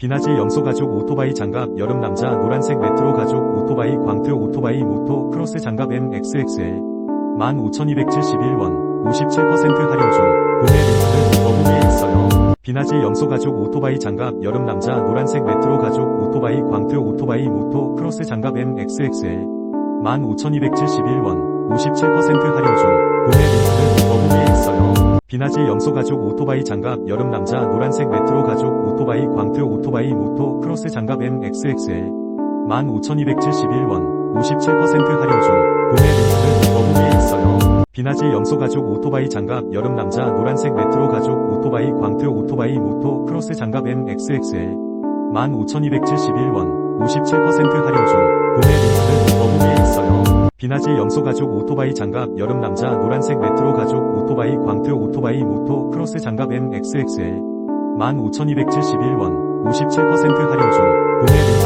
비나지 염소 가죽 오토바이 장갑 여름 남자 노란색 메트로 가죽 오토바이 광트 오토바이 모토 크로스 장갑 MXXL 15,271원 57% 할인 중 구매 링크는 더보기에 있어요. 비나지 염소 가죽 오토바이 장갑 여름 남자 노란색 메트로 가죽 오토바이 광트 오토바이 모토 크로스 장갑 MXXL 15,271원 57% 할인 중 구매 링크는 더보기에 있어요. 비나지 염소 가죽 오토바이 장갑 여름 남자 노란색 메트로 가죽 오토바이 광트 오토바이 모토 크로스 장갑 MXXL 15,271원 57% 할인 중 구매 링크는 더보기에 있어요. 비나지 염소 가죽 오토바이 장갑 여름 남자 노란색 메트로 가죽 오토바이 광트 오토바이 모토 크로스 장갑 MXXL 15,271원 57% 할인 중 구매 링크는 더보기에 있어요. 비나지 염소 가죽 오토바이 장갑 여름 남자 노란색 메트로 가죽 오토바이 광트 오토바이 모토 크로스 장갑 MXXL 15,271원 57% 할인 중 구매